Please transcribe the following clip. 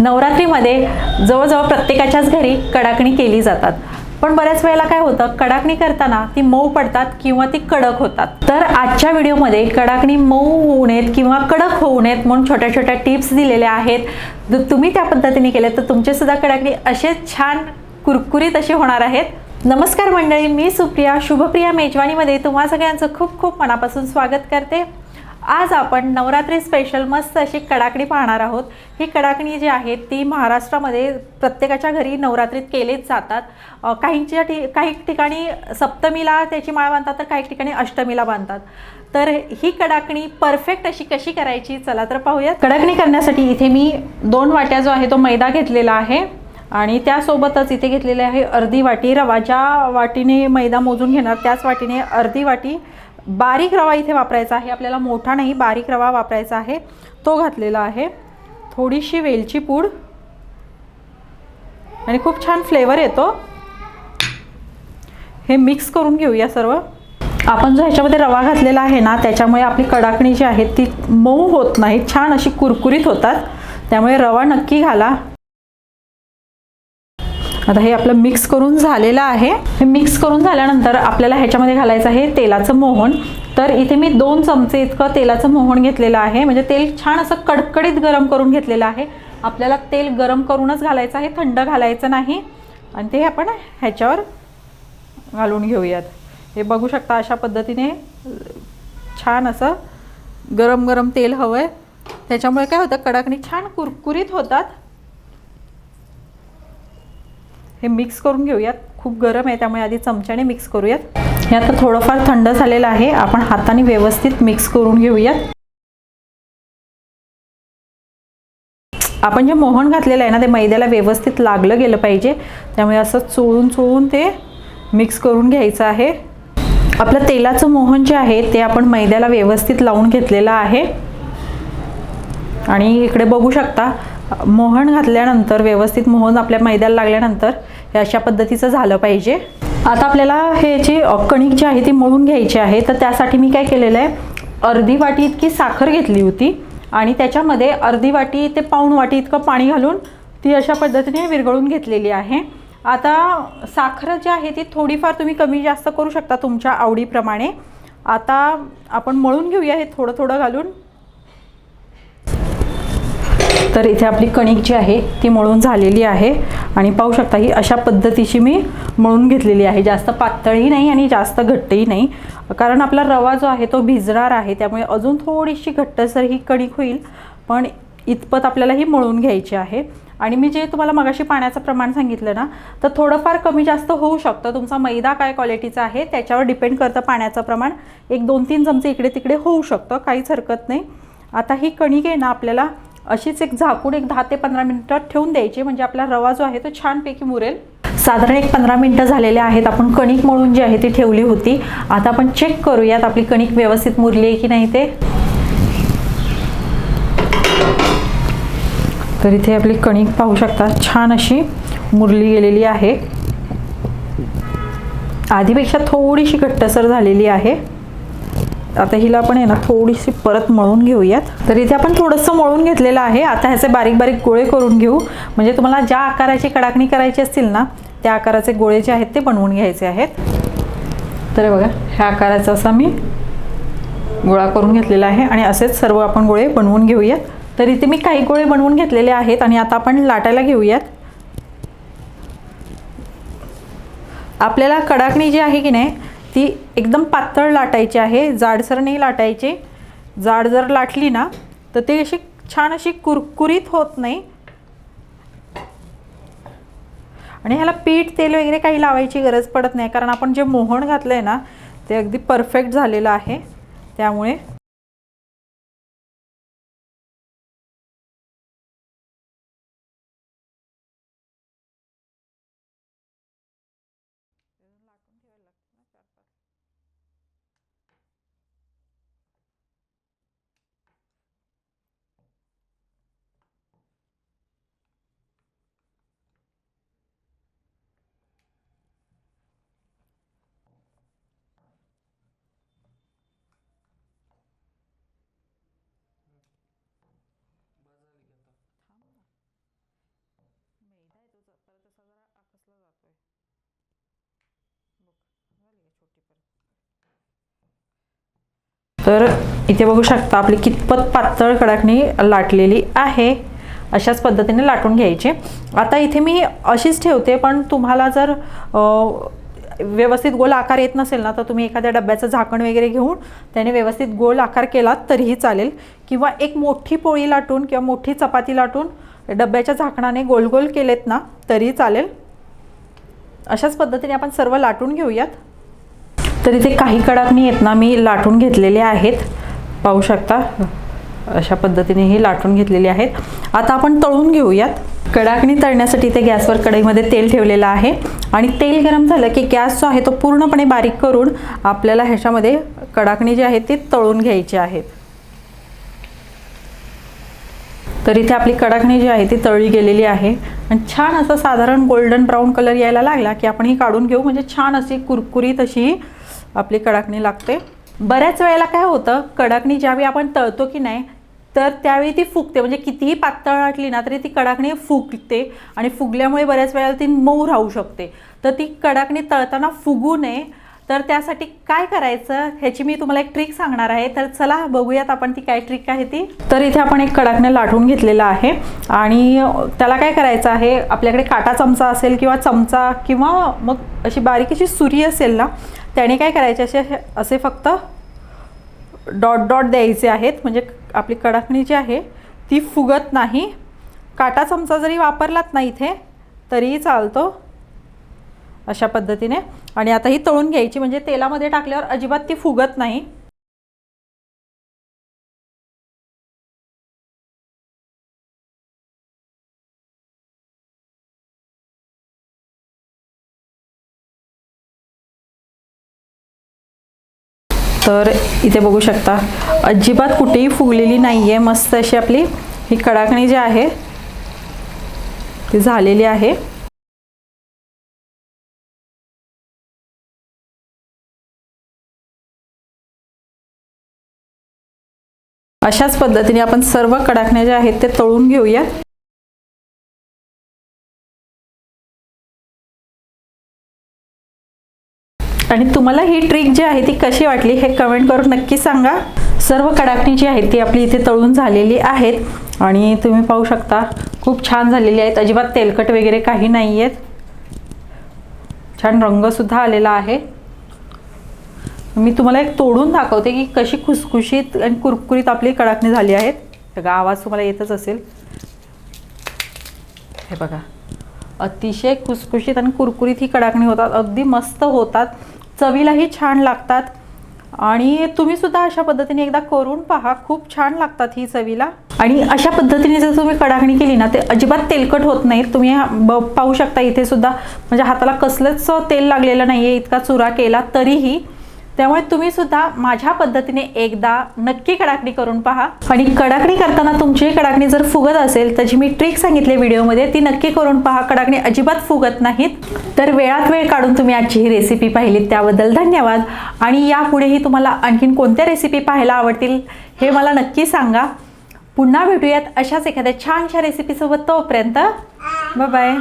नवरात्रीमध्ये जवळजवळ प्रत्येकाच्याच घरी कडाकणी केली जातात. पण बऱ्याच वेळेला काय होतं कडाकणी करताना ती मऊ पडतात किंवा ती कडक होतात. तर आजच्या व्हिडिओमध्ये कडाकणी मऊ होऊ नयेत किंवा कडक होऊ नयेत म्हणून छोट्या छोट्या टिप्स दिलेल्या आहेत. जर तुम्ही त्या पद्धतीने केल्या तर तुमचेसुद्धा कडाकणी असेच छान कुरकुरीत असे होणार आहेत. नमस्कार मंडळी मी सुप्रिया. शुभप्रिया मेजवानीमध्ये तुम्हा सगळ्यांचं खूप खूप मनापासून स्वागत करते. आज आपण नवरात्री स्पेशल मस्त अशी कडाकणी पाहणार आहोत. ही कडाकणी जी आहे ती महाराष्ट्रामध्ये प्रत्येकाच्या घरी नवरात्रीत केलेच जातात. काहींच्या ठि काही ठिकाणी सप्तमीला त्याची माळ बांधतात तर काही ठिकाणी अष्टमीला बांधतात. तर ही कडाकणी परफेक्ट अशी कशी करायची? चला तर पाहूयात. कडाकणी करण्यासाठी इथे मी दोन वाट्या जो आहे तो मैदा घेतलेला आहे. आणि त्यासोबतच इथे घेतलेले आहे अर्धी वाटी. रवा ज्या वाटीने मैदा मोजून घेणार त्याच वाटीने अर्धी वाटी बारीक रवा इथे वापरायचा आहे. आपल्याला मोठा नाही बारीक रवा वापरायचा आहे. तो घातलेला आहे. थोडीशी वेलची पूड. आणि खूप छान फ्लेवर येतो. हे मिक्स करून घेऊया सर्व. आपण जो ह्याच्यामध्ये रवा घातलेला आहे ना त्याच्यामुळे आपली कडाकणी जी आहे ती मऊ होत नाही. छान अशी कुरकुरीत होतात. त्यामुळे रवा नक्की घाला. आता हे आपलं मिक्स करून झालेलं आहे. हे मिक्स करून झाल्यानंतर आपल्याला ह्याच्यामध्ये घालायचं आहे तेलाचं मोहन. तर इथे मी दोन चमचे इतकं तेलाचं मोहन घेतलेलं आहे. म्हणजे तेल छान असं कडकडीत गरम करून घेतलेलं आहे. आपल्याला तेल गरम करूनच घालायचं आहे थंड घालायचं नाही. आणि ते आपण ह्याच्यावर घालून घेऊयात. हे बघू शकता अशा पद्धतीने छान असं गरम गरम तेल हवं आहे त्याच्यामुळे काय होतं कडाकणी छान कुरकुरीत होतात. हे मिक्स करून घेऊयात. खूप गरम आहे त्यामुळे आधी चमच्याने मिक्स करूयात. हे आता थोडंफार थंड झालेलं आहे. आपण हाताने व्यवस्थित मिक्स करून घेऊयात. आपण जे मोहन घातलेलं आहे ना ते मैद्याला व्यवस्थित लागलं गेलं पाहिजे. त्यामुळे असं चोळून चोळून ते मिक्स करून घ्यायचं आहे. आपलं तेलाचं मोहन जे आहे ते आपण मैद्याला व्यवस्थित लावून घेतलेलं आहे. आणि इकडे बघू शकता मोहन घातल्यानंतर व्यवस्थित मोहन आपल्या मैद्याला लागल्यानंतर हे अशा पद्धतीचं झालं पाहिजे. आता आपल्याला हे जी कणिक जी आहे ती मळून घ्यायची आहे तर त्यासाठी मी काय केलेलं आहे अर्धी वाटी इतकी साखर घेतली होती आणि त्याच्यामध्ये अर्धी वाटी ते पाऊण वाटी इतकं पाणी घालून ती अशा पद्धतीने विरघळून घेतलेली आहे. आता साखर जी आहे ती थोडीफार तुम्ही कमी जास्त करू शकता तुमच्या आवडीप्रमाणे. आता आपण मळून घेऊया हे थोडं थोडं घालून. तर इथे आपली कणिक जी आहे ती मळून झालेली आहे. आणि पाहू शकता ही अशा पद्धतीची मी मळून घेतलेली आहे. जास्त पातळही नाही आणि जास्त घट्टही नाही. कारण आपला रवा जो आहे तो भिजणार आहे. त्यामुळे अजून थोडीशी घट्टसर ही कणिक होईल. पण इतपत आपल्याला ही मळून घ्यायची आहे. आणि मी जे तुम्हाला मगाशी पाण्याचं प्रमाण सांगितलं ना तर थोडंफार कमी जास्त होऊ शकतं. तुमचा मैदा काय क्वालिटीचा आहे त्याच्यावर डिपेंड करतं पाण्याचं प्रमाण. एक दोन तीन चमचे इकडे तिकडे होऊ शकतं. काहीच हरकत नाही. आता ही कणिक आहे ना आपल्याला अशीच एक झाकून एक दहा ते पंधरा मिनटात ठेवून द्यायची. म्हणजे आपला रवा जो आहे तो छानपैकी मुरेल. साधारण एक पंधरा मिनटं झालेले आहेत. आपण कणिक मळून जी आहे ती ठेवली होती. आता आपण चेक करूयात आपली कणिक व्यवस्थित मुरली आहे की नाही ते. तर इथे आपली कणिक पाहू शकता छान अशी मुरली गेलेली आहे. आधीपेक्षा थोडीशी घट्टसर झालेली आहे. आता हिला आपण आहे ना थोडीशी परत मळून घेऊयात. तर इथे आपण थोडंसं मळून घेतलेलं आहे. आता ह्याचे बारीक बारीक गोळे करून घेऊ. म्हणजे तुम्हाला ज्या आकाराची कडाकणी करायची असतील ना त्या आकाराचे गोळे जे आहेत ते बनवून घ्यायचे आहेत. तर बघा ह्या आकाराचा असा मी गोळा करून घेतलेला आहे आणि असेच सर्व आपण गोळे बनवून घेऊयात. तर इथे मी काही गोळे बनवून घेतलेले आहेत आणि आता आपण लाटायला घेऊयात. आपल्याला कडाकणी जी आहे की नाही ती एकदम पातळ लाटायची आहे जाडसर नाही लाटायची. जाड जर लाटली ना तर ती अशी छान अशी कुरकुरीत होत नाही. आणि ह्याला पीठ तेल वगैरे काही लावायची गरज पडत नाही कारण आपण जे मोहन घातलं आहे ना ते अगदी परफेक्ट झालेलं आहे. त्यामुळे तर इथे बघू शकता आपली कितपत पातळ कडाकणी लाटलेली आहे. अशाच पद्धतीने लाटून घ्यायची. आता इथे मी अशीच ठेवते पण तुम्हाला जर व्यवस्थित गोल आकार येत नसेल ना तर तुम्ही एखाद्या डब्याचं झाकण वगैरे घेऊन त्याने व्यवस्थित गोल आकार केलात तरीही चालेल. किंवा एक मोठी पोळी लाटून किंवा मोठी चपाती लाटून डब्याच्या झाकणाने गोल गोल केलेत ना तरीही चालेल. अशाच पद्धतीने आपण सर्व लाटून घेऊयात. तर इथे काही कडाकणी आहेत ना मी लाटून घेतलेले आहेत. पाहू शकता अशा पद्धतीने ही लाटून घेतलेली आहेत. आता आपण तळून घेऊयात. कडाकणी तळण्यासाठी इथे गॅसवर कढईमध्ये तेल ठेवलेलं आहे. आणि तेल गरम झालं की गॅस जो आहे तो पूर्णपणे बारीक करून आपल्याला ह्याच्यामध्ये कडाकणी जी आहे ती तळून घ्यायची आहेत. तर इथे आपली कडाकणी जी आहे ती तळली गेलेली आहे. आणि छान असं साधारण गोल्डन ब्राऊन कलर यायला लागला की आपण ही काढून घेऊ. म्हणजे छान अशी कुरकुरीत अशी आपली कडाकणी लागते. बऱ्याच वेळेला काय होतं कडाकणी ज्यावेळी आपण तळतो की नाही तर त्यावेळी ती फुगते. म्हणजे कितीही पातळ आटली ना तरी ती कडाकणी फुगते आणि फुगल्यामुळे बऱ्याच वेळेला ती मऊ राहू शकते. तर ती कडाकणी तळताना फुगू नये. तर त्यासाठी काय करायचं ह्याची मी तुम्हाला एक ट्रिक सांगणार आहे. तर चला बघूयात आपण ती काय ट्रिक आहे ती. तर इथे आपण एक कडाकणे लाटून घेतलेला आहे. आणि त्याला काय करायचं आहे आपल्याकडे काटा चमचा असेल किंवा चमचा किंवा मग अशी बारीक अशी सुरी असेल ना त्याने काय करायचे असे असे फक्त डॉट डॉट द्यायचे आहेत. म्हणजे आपली कडाकणी जी आहे ती फुगत नाही. काटा चमचा जरी वापरलात ना इथे तरीही चालतो अशा पद्धतीने. आणि आता ही तळून घ्यायची म्हणजे तेलामध्ये टाकल्यावर अजिबात ती फुगत नाही. तर इथे बघू शकता अजिबात कुठेही फुगलेली नाही आहे मस्त अशी आपली ही कडाकणी जी आहे ती झालेली आहे. अशाच पद्धतीने आपण सर्व कडाकण्या ज्या आहेत ते तळून घेऊया. आणि तुम्हाला ही ट्रिक जी आहे ती कशी वाटली हे कमेंट करून नक्की सांगा. सर्व कडाकणी जी आहे ती आपली इथे तळून झालेली आहेत आणि तुम्ही पाहू शकता खूप छान झालेली आहेत. अजिबात तेलकट वगैरे काही नाही आहेत छान रंगसुद्धा आलेला आहे. मी तुम्हाला एक तोडून दाखवते की कशी खुसखुशीत आणि कुरकुरीत आपली कडाकणी झाली आहेत. बघा आवाज तुम्हाला येतच असेल. हे बघा अतिशय खुसखुशीत आणि कुरकुरीत ही कडाकणी होतात. अगदी मस्त होतात. चवीलाही छान लागतात. आणि तुम्हीसुद्धा अशा पद्धतीने एकदा करून पहा. खूप छान लागतात ही चवीला. आणि अशा पद्धतीने जर तुम्ही कडाकणी केली ना ते अजिबात तेलकट होत नाही तुम्ही ब- पाहू शकता इथे सुद्धा. म्हणजे हाताला कसलंच तेल लागलेलं नाही आहे इतका चुरा केला तरीही त्यामुळे तुम्ही सुद्धा माझ्या पद्धतीने एकदा नक्की कडाकणी करून पहा. आणि कडाकणी करताना तुमची कडाकणी जर फुगत असेल तर जी मी ट्रिक सांगितली व्हिडिओमध्ये ती नक्की करून पहा. कडाकणी अजिबात फुगत नाहीत. तर वेळात वेळ काढून तुम्ही आजची ही रेसिपी पाहिलीत त्याबद्दल धन्यवाद. आणि यापुढेही तुम्हाला आणखीन कोणत्या रेसिपी पाहायला आवडतील हे मला नक्की सांगा. पुन्हा भेटूयात अशाच एखाद्या छानशा रेसिपीसोबत तोपर्यंत. बाय